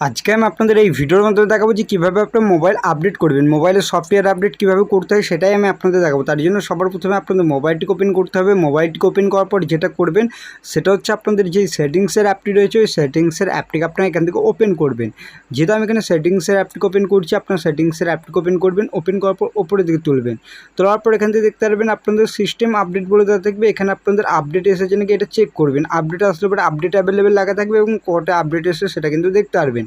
আজকে আমি আপনাদের এই ভিডিওর মাধ্যমে দেখাবো যে কীভাবে আপনার মোবাইল আপডেট করবেন মোবাইলের সফটওয়্যার আপডেট কীভাবে করতে হয় সেটাই আমি আপনাদের দেখাবো। তার জন্য সবার প্রথমে আপনাদের মোবাইলটিকে ওপেন করতে হবে। মোবাইলটিকে ওপেন করার পর যেটা করবেন, সেটা হচ্ছে আপনাদের যে সেটিংসের অ্যাপটি রয়েছে, ওই সেটিংসের অ্যাপটিকে আপনারা এখান থেকে ওপেন করবেন। যেহেতু আমি এখানে সেটিংসের অ্যাপটিকে ওপেন করছি, আপনার সেটিংসের অ্যাপটিকে ওপেন করবেন, ওপেন করার পর ওপরের দিকে তুলবেন। তোলার পর এখান থেকে দেখতে পারবেন আপনাদের সিস্টেম আপডেট বলে দেওয়া থাকবে। এখানে আপনাদের আপডেট এসেছে নাকি এটা চেক করবেন। আপডেট আসলে পরে আপডেট অ্যাভেলেবেল লাগা থাকবে এবং কটা আপডেট এসেছে সেটা কিন্তু দেখতে পারবেন।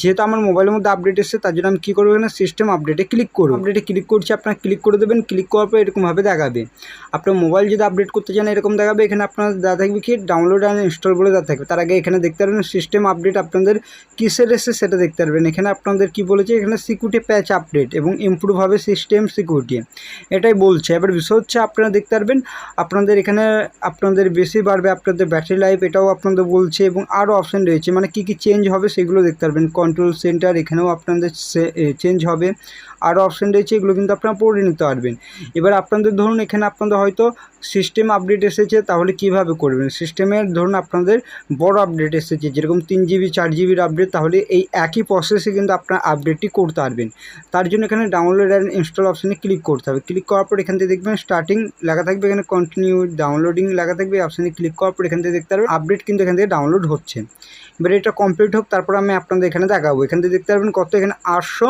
যেহেতু আমার মোবাইলের মধ্যে আপডেট এসেছে, তার জন্য আমি কী করব এখানে সিস্টেম আপডেটে ক্লিক করব। আপডেটে ক্লিক করছি, আপনার ক্লিক করে দেবেন ক্লিক করার পর এরকমভাবে দেখাবে। আপনার মোবাইল যদি আপডেট করতে চান, এরকম দেখাবে, এখানে আপনার দেওয়া থাকবে কি ডাউনলোড অ্যান্ড ইনস্টল বলে দেওয়া থাকবে। তার আগে এখানে দেখতে পারবেন সিস্টেম আপডেট আপনাদের কিসের এসে সেটা দেখতে পারবেন। এখানে আপনাদের কি বলেছে, এখানে সিকিউরিটি প্যাচ আপডেট এবং ইমপ্রুভ হবে সিস্টেম সিকিউরিটি এটাই বলছে। এবার বিষয় হচ্ছে, আপনারা দেখতে পারবেন, আপনাদের এখানে আপনাদের বেশি বাড়বে আপনাদের ব্যাটারি লাইফ এটাও আপনাদের বলছে এবং আরও অপশান রয়েছে। মানে কী কী চেঞ্জ হবে সেগুলো দেখতে পারবেন। কন্ট্রোল সেন্টার এখানেও আপনাদের চেঞ্জ হবে। আরও অপশান রয়েছে, এগুলো কিন্তু আপনারা পড়ে নিতে পারবেন। এবার আপনাদের ধরুন, এখানে আপনাদের হয়তো সিস্টেম আপডেট এসেছে, তাহলে কীভাবে করবেন? সিস্টেমের ধরুন, আপনাদের বড় আপডেট এসেছে, যেরকম তিন জিবি চার জিবির আপডেট তাহলে এই একই প্রসেসে কিন্তু আপনার আপডেটটি করতে পারবেন। তার জন্য এখানে ডাউনলোড অ্যান্ড ইনস্টল অপশানে ক্লিক করতে হবে। ক্লিক করার পর এখান থেকে দেখবেন স্টার্টিং লেখা থাকবে, এখানে কন্টিনিউ ডাউনলোডিং লেখা থাকবে অপশানে ক্লিক করার পর এখান থেকে দেখতে পারবেন আপডেট কিন্তু এখান থেকে ডাউনলোড হচ্ছে। এবার এটা কমপ্লিট হোক, তারপর আমি আপনাদের এখানে দেখাবো। এখান থেকে দেখতে পারবেন কত এখানে আটশো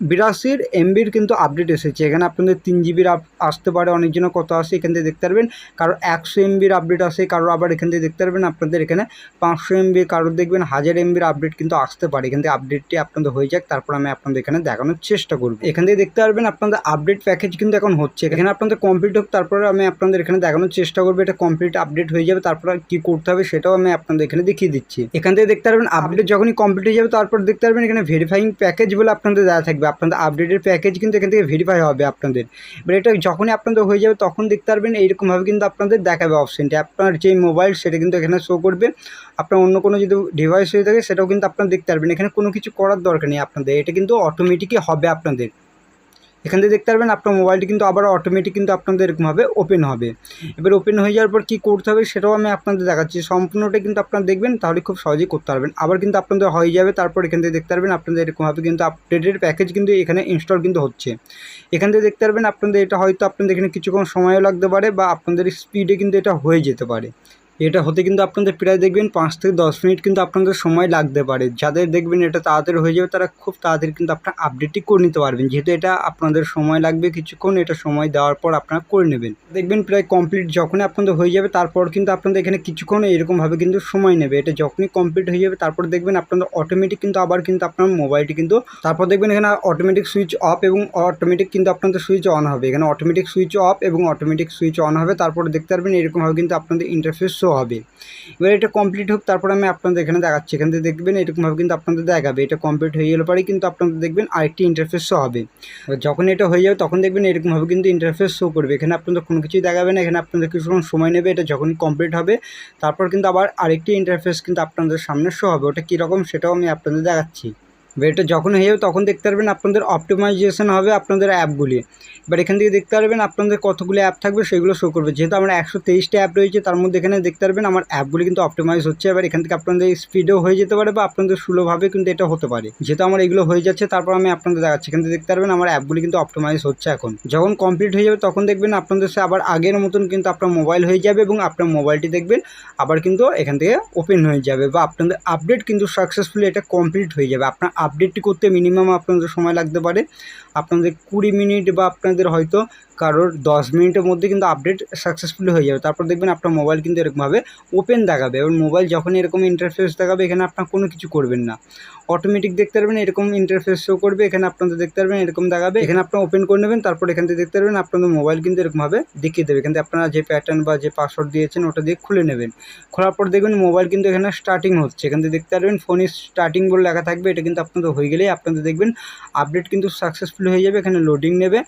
বিরাশির এমবির কিন্তু আপডেট এসেছে। এখানে আপনাদের তিন জিবির আসতে পারে অনেকজনের কত আসে এখান থেকে দেখতে পারবেন। কারও একশো এমবির আপডেট আসে কারও আবার এখান থেকে দেখতে পারবেন। আপনাদের এখানে পাঁচশো এমবি কারোর দেখবেন হাজার এমবির আপডেট কিন্তু আসতে পারে। এখান থেকে আপডেটটি আপনাদের হয়ে যাক, তারপর আমি আপনাদের এখানে দেখানোর চেষ্টা করব। এখান থেকে দেখতে পারবেন আপনাদের আপডেট প্যাকেজ কিন্তু এখন হচ্ছে। এখানে আপনাদের কমপ্লিট হোক, তারপরে আমি আপনাদের এখানে দেখানোর চেষ্টা করব, এটা কমপ্লিট আপডেট হয়ে যাবে, তারপর কী করতে হবে সেটাও আমি আপনাদের এখানে দেখিয়ে দিচ্ছি। এখান থেকে দেখতে পারবেন আপডেট যখনই কমপ্লিট হয়ে যাবে, তারপর দেখতে পারবেন এখানে ভেরিফাইং প্যাকেজ বলে আপনাদের দেওয়া থাকবে। আপনাদের আপডেটের প্যাকেজ কিন্তু এখান থেকে ভেরিফাই হবে আপনাদের। এবার এটা যখনই আপনাদের হয়ে যাবে তখন দেখতে পারবেন, এইরকমভাবে কিন্তু আপনাদের দেখাবে অপশানটি আপনার যে মোবাইল সেটা কিন্তু এখানে শো করবে। আপনার অন্য কোনো যদি ডিভাইস হয়ে থাকে, সেটাও কিন্তু আপনারা দেখতে পারবেন। এখানে কোনো কিছু করার দরকার নেই আপনাদের। এটা কিন্তু অটোমেটিকই হবে আপনাদের। এখান থেকে দেখতে পারবেন আপনার মোবাইলটি কিন্তু আবার অটোমেটিক কিন্তু আপনাদের এরকমভাবে ওপেন হবে। এবার ওপেন হয়ে যাওয়ার পর কী করতে হবে সেটাও আমি আপনাদের দেখাচ্ছি। সম্পূর্ণটা কিন্তু আপনারা দেখবেন, তাহলে খুব সহজেই করতে পারবেন। আবার কিন্তু আপনাদের হয়ে যাবে, তারপর এখান থেকে দেখতে পারবেন আপনাদের এরকমভাবে কিন্তু আপডেটের প্যাকেজ কিন্তু এখানে ইনস্টল কিন্তু হচ্ছে। এখান থেকে দেখতে পারবেন আপনাদের এটা হয়তো আপনাদের এখানে কিছুক্ষণ সময়ও লাগতে পারে বা আপনাদের স্পিডে কিন্তু এটা হয়ে যেতে পারে। এটা হতে কিন্তু আপনাদের প্রায় দেখবেন পাঁচ থেকে দশ মিনিট কিন্তু আপনাদের সময় লাগতে পারে। যাদের দেখবেন এটা তাড়াতাড়ি হয়ে যাবে, তারা খুব তাড়াতাড়ি কিন্তু আপনার আপডেটটি করে নিতে পারবেন। যেহেতু এটা আপনাদের সময় লাগবে কিছুক্ষণ, এটা সময় দেওয়ার পর আপনারা করে নেবেন। দেখবেন প্রায় কমপ্লিট যখনই আপনাদের হয়ে যাবে, তারপর কিন্তু আপনাদের এখানে কিছুক্ষণ এরকমভাবে কিন্তু সময় নেবে। এটা যখনই কমপ্লিট হয়ে যাবে, তারপর দেখবেন আপনাদের অটোমেটিক কিন্তু আবার কিন্তু আপনার মোবাইলটি কিন্তু, তারপর দেখবেন এখানে অটোমেটিক সুইচ অফ এবং অটোমেটিক কিন্তু আপনাদের সুইচ অন হবে। এখানে অটোমেটিক সুইচ অফ এবং অটোমেটিক সুইচ অন হবে। তারপর দেখতে পারবেন এরকমভাবে কিন্তু আপনাদের ইন্টারফেস শো হবে। এবার এটা কমপ্লিট হোক, তারপর আমি আপনাদের এখানে দেখাচ্ছি। এখান থেকে দেখবেন এরকমভাবে কিন্তু আপনাদের দেখাবে। এটা কমপ্লিট হয়ে গেলে পরেই কিন্তু আপনাদের দেখবেন আরেকটি ইন্টারফেস শো হবে। যখন এটা হয়ে যাবে, তখন দেখবেন এরকমভাবে কিন্তু ইন্টারফেস শো করবে। এখানে আপনাদের কোনো কিছুই দেখাবে না। এখানে আপনাদের কিছুক্ষণ সময় নেবে। এটা যখনই কমপ্লিট হবে, তারপর কিন্তু আবার আরেকটি ইন্টারফেস কিন্তু আপনাদের সামনে শো হবে। ওটা কীরকম সেটাও আমি আপনাদের দেখাচ্ছি। এটা যখন হয়ে যাবে তখন দেখতে পারবেন আপনাদের অপটিমাইজেশন হবে আপনাদের অ্যাপগুলি এবার এখান থেকে দেখতে পারবেন আপনাদের কতগুলো অ্যাপ থাকবে সেগুলো শো করবে। যেহেতু আমার একশো তেইশটা অ্যাপ রয়েছে, তার মধ্যে এখানে দেখতে পারবেন আমার অ্যাপগুলি কিন্তু অপটিমাইজ হচ্ছে। এবার এখান থেকে আপনাদের স্পিডেও হয়ে যেতে পারে বা আপনাদের সুলভভাবে কিন্তু এটা হতে পারে। যেহেতু আমার এগুলো হয়ে যাচ্ছে, তারপর আমি আপনাদের দেখাচ্ছি। এখান থেকে দেখতে পারবেন আমার অ্যাপগুলি কিন্তু অপটিমাইজ হচ্ছে এখন। যখন কমপ্লিট হয়ে যাবে তখন দেখবেন আপনাদের সে আবার আগের মতন কিন্তু আপনার মোবাইল হয়ে যাবে এবং আপনার মোবাইলটি দেখবেন আবার কিন্তু এখান থেকে ওপেন হয়ে যাবে বা আপনাদের আপডেট কিন্তু সাকসেসফুলি এটা কমপ্লিট হয়ে যাবে। আপনার আপডেটটি করতে মিনিমাম আপনাদের সময় লাগতে পারে। আপনাদের কুড়ি মিনিট বা আপনাদের হয়তো কারোর দশ মিনিটের মধ্যে কিন্তু আপডেট সাকসেসফুলি হয়ে যাবে। তারপর দেখবেন আপনার মোবাইল কিন্তু এরকমভাবে ওপেন দেখাবে এবং মোবাইল যখন এরকম ইন্টারফেস দেখাবে, এখানে আপনার কোনো কিছু করবেন না। অটোমেটিক দেখতে পারবেন, এরকম ইন্টারফেস শো করবে, এখানে আপনাদের দেখতে পারবেন, এরকম দেখাবে, এখানে আপনার ওপেন করে নেবেন, তারপর এখান থেকে দেখতে পারবেন আপনাদের মোবাইল কিন্তু এরকমভাবে দেখিয়ে দেবে। থেকে আপনারা যে প্যাটার্ন বা যে পাসওয়ার্ড দিয়েছেন, ওটা দিয়ে খুলে নেবেন। খোলার পর দেখবেন মোবাইল কিন্তু এখানে স্টার্টিং হচ্ছে। এখান থেকে দেখতে পারবেন ফোন স্টার্টিং বলে লেখা থাকবে, এটা কিন্তু আপনাদের হয়ে গেলেই আপনাদের দেখবেন আপডেট কিন্তু সাকসেসফুল হয়ে যাবে, এখানে লোডিং নেবে।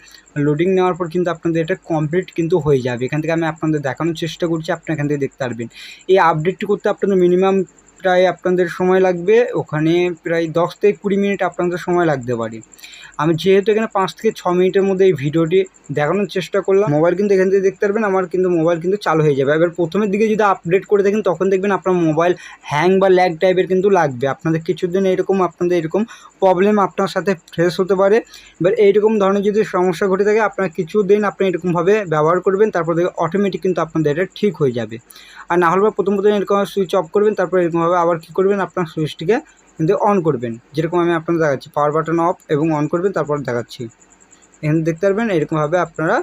লোডিং নেওয়ার পর কিন্তু আপনাদের এটা কমপ্লিট কিন্তু হয়ে যাবে। এখান থেকে আমি আপনাদের দেখানোর চেষ্টা করছি, আপনি এখান থেকে দেখতে পারবেন। এই আপডেটটি করতে আপনাদের মিনিমাম প্রায় আপনাদের সময় লাগবে, ওখানে প্রায় দশ থেকে কুড়ি মিনিট আপনাদের সময় লাগতে পারে। আমি যেহেতু এখানে পাঁচ থেকে ছ মিনিটের মধ্যে এই ভিডিওটি দেখানোর চেষ্টা করলাম, মোবাইল কিন্তু এখান থেকে দেখতে পারবেন, আমার কিন্তু মোবাইল কিন্তু চালু হয়ে যাবে। এবার প্রথমের দিকে যদি আপডেট করে দেখেন, তখন দেখবেন আপনার মোবাইল হ্যাং বা ল্যাগ টাইপের কিন্তু লাগবে। আপনাদের কিছুদিন এরকম, আপনাদের এরকম প্রবলেম আপনার সাথে ফেস হতে পারে। এবার এইরকম ধরনের যদি সমস্যা ঘটে থাকে, আপনার কিছুদিন আপনি এরকমভাবে ব্যবহার করবেন, তারপর দেখে অটোমেটিক কিন্তু আপনাদের এটা ঠিক হয়ে যাবে। আর না হলে প্রথম প্রথম এরকম সুইচ অফ করবেন, তারপর এরকমভাবে আবার কী করবেন আপনার সুইচটিকে কিন্তু অন করবেন। যেরকম আমি আপনাদের দেখাচ্ছি পাওয়ার বাটন অফ এবং অন করবেন, তারপর দেখাচ্ছি। এখানে দেখতে পারবেন, এরকমভাবে আপনারা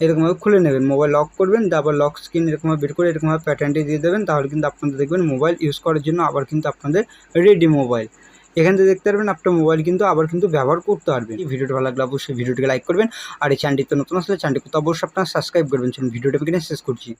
এরকমভাবে খুলে নেবেন। মোবাইল লক করবেন তারপর লক স্ক্রিন এরকমভাবে বের করে এরকমভাবে প্যাটার্নটি দিয়ে দেবেন, তাহলে কিন্তু আপনাদের দেখবেন মোবাইল ইউজ করার জন্য আবার কিন্তু আপনাদের রেডি মোবাইল এখান থেকে দেখতে পারবেন, আপনার মোবাইল কিন্তু আবার কিন্তু ব্যবহার করতে পারবেন। ভিডিওটা ভালো লাগলে অবশ্যই ভিডিওটিকে লাইক করবেন। আর এই চ্যানেলটিতে নতুন আসলে চ্যানেলটি অবশ্যই আপনারা সাবস্ক্রাইব করবেন। ভিডিওটা এখানে শেষ করছি।